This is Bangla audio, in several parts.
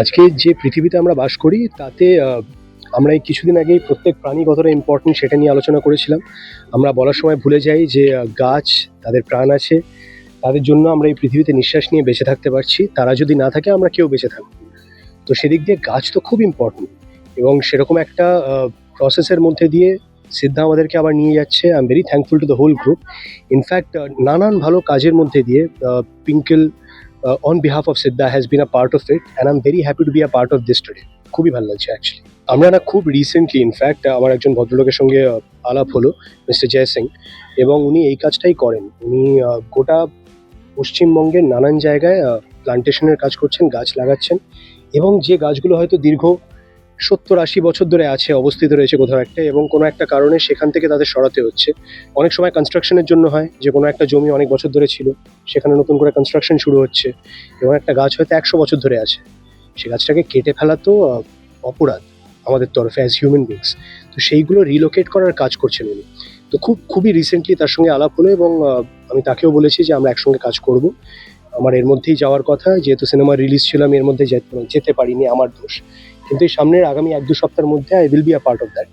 আজকে যে পৃথিবীতে আমরা বাস করি, তাতে আমরা এই কিছুদিন আগেই প্রত্যেক প্রাণী কতটা ইম্পর্টেন্ট সেটা নিয়ে আলোচনা করেছিলাম। আমরা বলার সময় ভুলে যাই যে গাছ, তাদের প্রাণ আছে, তাদের জন্য আমরা এই পৃথিবীতে নিঃশ্বাস নিয়ে বেঁচে থাকতে পারছি। তারা যদি না থাকে, আমরা কেউ বেঁচে থাকব তো সেদিক দিয়ে গাছ তো খুব ইম্পর্টেন্ট এবং সেরকম একটা প্রসেসের মধ্যে দিয়ে সিদ্ধা আমাদেরকে আবার নিয়ে যাচ্ছে। I am very thankful to the whole group in fact নানান ভালো কাজের মধ্যে দিয়ে পিঙ্কেল uh, on behalf of Siddha has been a part of it and I'm very happy to be a part of this today. খুবই ভালো লাগছে অ্যাকচুয়ালি আমরা না খুব রিসেন্টলি ইনফ্যাক্ট আমার একজন ভদ্রলোকের সঙ্গে আলাপ হলো মিস্টার জয় সিং এবং উনি এই কাজটাই করেন। উনি গোটা পশ্চিমবঙ্গের নানান জায়গায় প্লান্টেশনের কাজ করছেন গাছ লাগাচ্ছেন এবং যে গাছগুলো হয়তো দীর্ঘ সত্তর আশি বছর ধরে আছে, অবস্থিত রয়েছে কোথাও একটা এবং কোনো একটা কারণে সেখান থেকে তাদের সরাতে হচ্ছে। অনেক সময় কনস্ট্রাকশনের জন্য হয়, যে কোনো একটা জমি অনেক বছর ধরে ছিল, সেখানে নতুন করে কনস্ট্রাকশন শুরু হচ্ছে এবং একটা গাছ হয়তো একশো বছর ধরে আছে। সে গাছটাকে কেটে ফেলা তো অপরাধ আমাদের তরফে অ্যাজ হিউম্যান বিংস তো সেইগুলো রিলোকেট করার কাজ করছেন উনি। তো খুব, খুবই রিসেন্টলি তার সঙ্গে আলাপ হলো এবং আমি তাকেও বলেছি যে আমরা একসঙ্গে কাজ করব। আমার এর মধ্যেই যাওয়ার কথা, যেহেতু সিনেমা রিলিজ ছিল, আমি এর মধ্যে যেতে- যেতে পারিনি, আমার দোষ। কিন্তু এই সামনের আগামী এক দু সপ্তাহের মধ্যে I will be a part of that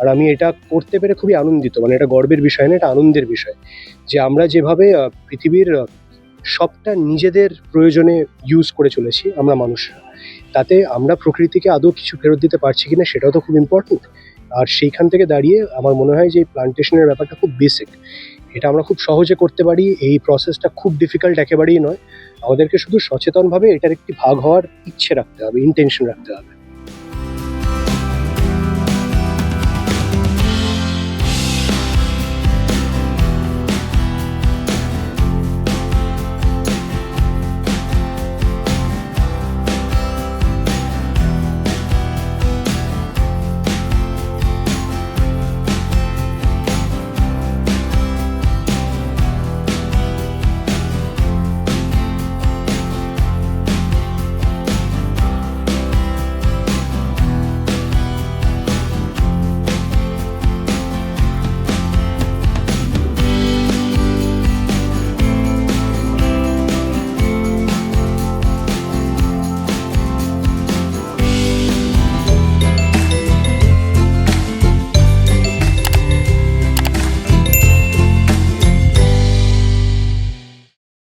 আর আমি এটা করতে পেরে খুবই আনন্দিত মানে এটা গর্বের বিষয় না, এটা আনন্দের বিষয় যে আমরা যেভাবে পৃথিবীর সবটা নিজেদের প্রয়োজনে ইউজ করে চলেছি, আমরা মানুষরা। তাতে আমরা প্রকৃতিকে আদৌ কিছু ফেরত দিতে পারছি কিনা সেটাও তো খুব ইম্পর্টেন্ট আর সেইখান থেকে দাঁড়িয়ে আমার মনে হয় যে এই প্লান্টেশনের ব্যাপারটা খুব বেসিক এটা আমরা খুব সহজে করতে পারি, এই প্রসেসটা খুব ডিফিকাল্ট একেবারেই নয়। আমাদেরকে শুধু সচেতনভাবে এটার একটি ভাগ হওয়ার ইচ্ছে রাখতে হবে ইন্টেনশন রাখতে হবে।